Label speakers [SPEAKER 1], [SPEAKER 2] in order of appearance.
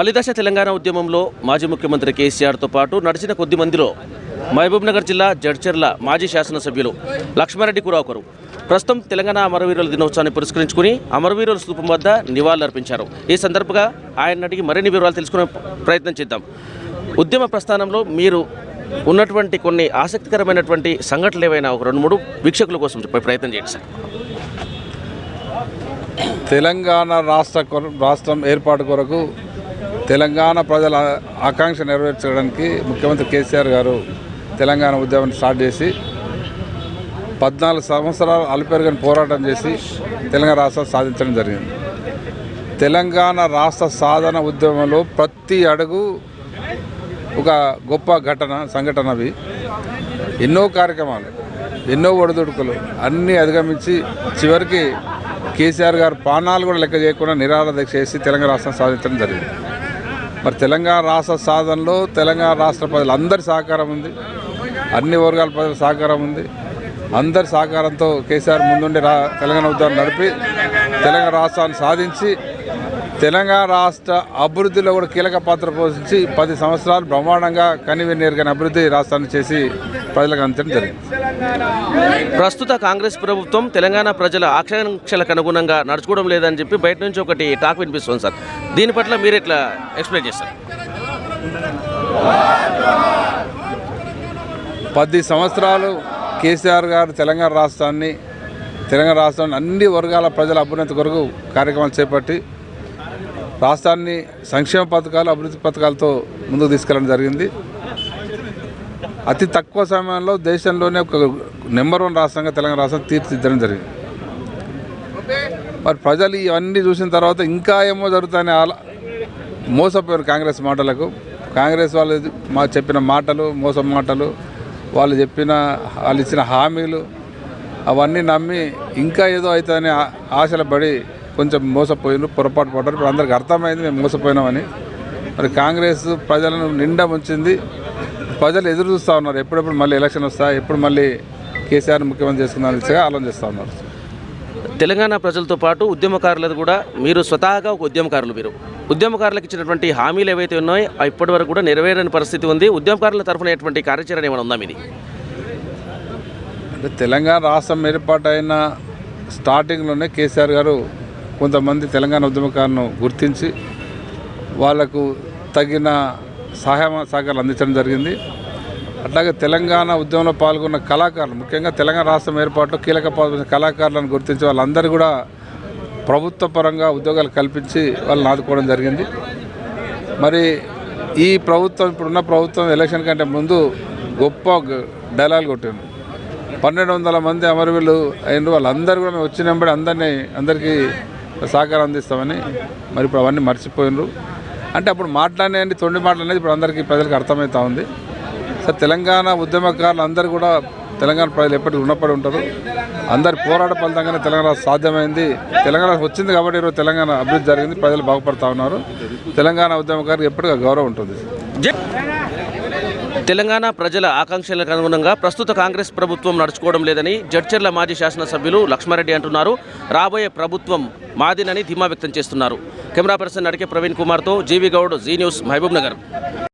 [SPEAKER 1] మలిదశ తెలంగాణ ఉద్యమంలో మాజీ ముఖ్యమంత్రి కేసీఆర్తో పాటు నడిచిన కొద్ది మందిలో మహబూబ్నగర్ జిల్లా జడ్చర్ల మాజీ శాసనసభ్యులు లక్ష్మారెడ్డి కూడా ఒకరు. ప్రస్తుతం తెలంగాణ అమరవీరుల దినోత్సవాన్ని పురస్కరించుకుని అమరవీరుల స్థూపం వద్ద నివాళులర్పించారు. ఈ సందర్భంగా ఆయన అడిగి మరిన్ని వివరాలు తెలుసుకునే ప్రయత్నం చేద్దాం. ఉద్యమ ప్రస్థానంలో మీరు ఉన్నటువంటి కొన్ని ఆసక్తికరమైనటువంటి సంఘటనలు ఏవైనా ఒక రెండు మూడు వీక్షకుల కోసం చెప్పే ప్రయత్నం చేయండి సార్.
[SPEAKER 2] తెలంగాణ రాష్ట్ర కొర- రాష్ట్రం ఏర్పాటు కొరకు తెలంగాణ ప్రజల ఆకాంక్ష నెరవేర్చడానికి ముఖ్యమంత్రి కేసీఆర్ గారు తెలంగాణ ఉద్యమాన్ని స్టార్ట్ చేసి పద్నాలుగు సంవత్సరాలు అల్పెరగని పోరాటం చేసి తెలంగాణ రాష్ట్రం సాధించడం జరిగింది. తెలంగాణ రాష్ట్ర సాధన ఉద్యమంలో ప్రతి అడుగు ఒక గొప్ప ఘటన సంఘటన అవి ఎన్నో కార్యక్రమాలు ఎన్నో ఒడిదుడుకులు అన్నీ అధిగమించి చివరికి కేసీఆర్ గారు ప్రాణాలు కూడా లెక్క చేయకుండా నిరాహార దీక్ష చేసి తెలంగాణ రాష్ట్రం సాధించడం జరిగింది. మరి తెలంగాణ రాష్ట్ర సాధనలో తెలంగాణ రాష్ట్ర ప్రజలందరి సహకారం ఉంది. అన్ని వర్గాల ప్రజల సహకారం ఉంది. అందరి సహకారంతో కేసీఆర్ ముందుండి రా తెలంగాణ ఉద్యమం నడిపి తెలంగాణ రాష్ట్రాన్ని సాధించి తెలంగాణ రాష్ట్ర అభివృద్ధిలో కూడా కీలక పాత్ర పోషించి పది సంవత్సరాలు బ్రహ్మాండంగా కనివెన్నీరుగాని అభివృద్ధి రాష్ట్రాన్ని చేసి ప్రజలకు అందించడం జరిగింది.
[SPEAKER 1] ప్రస్తుత కాంగ్రెస్ ప్రభుత్వం తెలంగాణ ప్రజల ఆకాంక్షలకు అనుగుణంగా నడుచుకోవడం లేదని చెప్పి బయట నుంచి ఒకటి టాక్ వినిపిస్తుంది సార్. దీని పట్ల మీరు ఎట్లా ఎక్స్ప్లెయిన్ చేస్తారు?
[SPEAKER 2] పది సంవత్సరాలు కేసీఆర్ గారు తెలంగాణ రాష్ట్రాన్ని తెలంగాణ రాష్ట్రాన్ని అన్ని వర్గాల ప్రజల అభ్యున్నతి కొరకు కార్యక్రమాలు చేపట్టి రాష్ట్రాన్ని సంక్షేమ పథకాలు అభివృద్ధి పథకాలతో ముందుకు తీసుకెళ్ళడం జరిగింది. అతి తక్కువ సమయంలో దేశంలోనే ఒక నెంబర్ వన్ రాష్ట్రంగా తెలంగాణ రాష్ట్రం తీర్చిదిద్దడం జరిగింది. మరి ప్రజలు ఇవన్నీ చూసిన తర్వాత ఇంకా ఏమో జరుగుతాయని ఆల మోసపోయారు కాంగ్రెస్ మాటలకు. కాంగ్రెస్ వాళ్ళు మా చెప్పిన మాటలు మోసం మాటలు వాళ్ళు చెప్పిన వాళ్ళు ఇచ్చిన హామీలు అవన్నీ నమ్మి ఇంకా ఏదో అవుతుందని ఆశలు పడి కొంచెం మోసపోయినారు పొరపాటు పడ్డారు. ఇప్పుడు అందరికి అర్థమైంది మేము మోసపోయినామని. మరి కాంగ్రెస్ ప్రజలను నిండా ముంచింది. ప్రజలు ఎదురు చూస్తూ ఉన్నారు. ఎప్పుడెప్పుడు మళ్ళీ ఎలక్షన్ వస్తా ఎప్పుడు మళ్ళీ కేసీఆర్ ముఖ్యమంత్రి చేసుకుందాం దిశగా ఆలోచన చేస్తూ ఉన్నారు.
[SPEAKER 1] తెలంగాణ ప్రజలతో పాటు ఉద్యమకారులది కూడా మీరు స్వతహాగా ఒక ఉద్యమకారులు మీరు. ఉద్యమకారులకు ఇచ్చినటువంటి హామీలు ఏవైతే ఉన్నాయో ఇప్పటి వరకు కూడా నెరవేరని పరిస్థితి ఉంది. ఉద్యమకారుల తరఫున ఎటువంటి కార్యాచరణ ఏమైనా ఉందా మీది?
[SPEAKER 2] అంటే తెలంగాణ రాష్ట్రం ఏర్పాటైన స్టార్టింగ్లోనే కేసీఆర్ గారు కొంతమంది తెలంగాణ ఉద్యమకారులను గుర్తించి వాళ్ళకు తగిన సహాయ సహకారాలు అందించడం జరిగింది. అట్లాగే తెలంగాణ ఉద్యమంలో పాల్గొన్న కళాకారులు ముఖ్యంగా తెలంగాణ రాష్ట్రం ఏర్పాటులో కీలక పాల్గొన్న కళాకారులను గుర్తించి వాళ్ళందరూ కూడా ప్రభుత్వ పరంగా ఉద్యోగాలు కల్పించి వాళ్ళని ఆదుకోవడం జరిగింది. మరి ఈ ప్రభుత్వం ఇప్పుడున్న ప్రభుత్వం ఎలక్షన్ కంటే ముందు గొప్ప డైలాగ్ కొట్టింది పన్నెండు వందల మంది అమరవీళ్ళు అయిన వాళ్ళందరూ కూడా మేము వచ్చినప్పుడు అందరినీ అందరికీ సహకారం అందిస్తామని మరి ఇప్పుడు అవన్నీ మర్చిపోయినరు. అంటే అప్పుడు మాట్లాడినండి తొండి మాటలు అనేది ఇప్పుడు అందరికీ ప్రజలకు అర్థమవుతా ఉంది. సో తెలంగాణ ఉద్యమకారులు అందరూ కూడా తెలంగాణ ప్రజలు ఎప్పటికీ రుణపడి ఉంటారు. అందరి పోరాట ఫలితంగానే తెలంగాణ సాధ్యమైంది. తెలంగాణ వచ్చింది కాబట్టి ఈరోజు తెలంగాణ అభివృద్ధి జరిగింది ప్రజలు బాగుపడతా ఉన్నారు. తెలంగాణ ఉద్యమకారులకు ఎప్పటికీ గౌరవం ఉంటుంది.
[SPEAKER 1] తెలంగాణ ప్రజల ఆకాంక్షలకు అనుగుణంగా ప్రస్తుత కాంగ్రెస్ ప్రభుత్వం నడుచుకోవడం లేదని జడ్చర్ల మాజీ శాసనసభ్యులు లక్ష్మారెడ్డి అంటున్నారు. రాబోయే ప్రభుత్వం మాదినని ధీమా వ్యక్తం చేస్తున్నారు. కెమెరా పర్సన్ అడికే ప్రవీణ్ కుమార్తో G V Goud Zee News Mahabubnagar.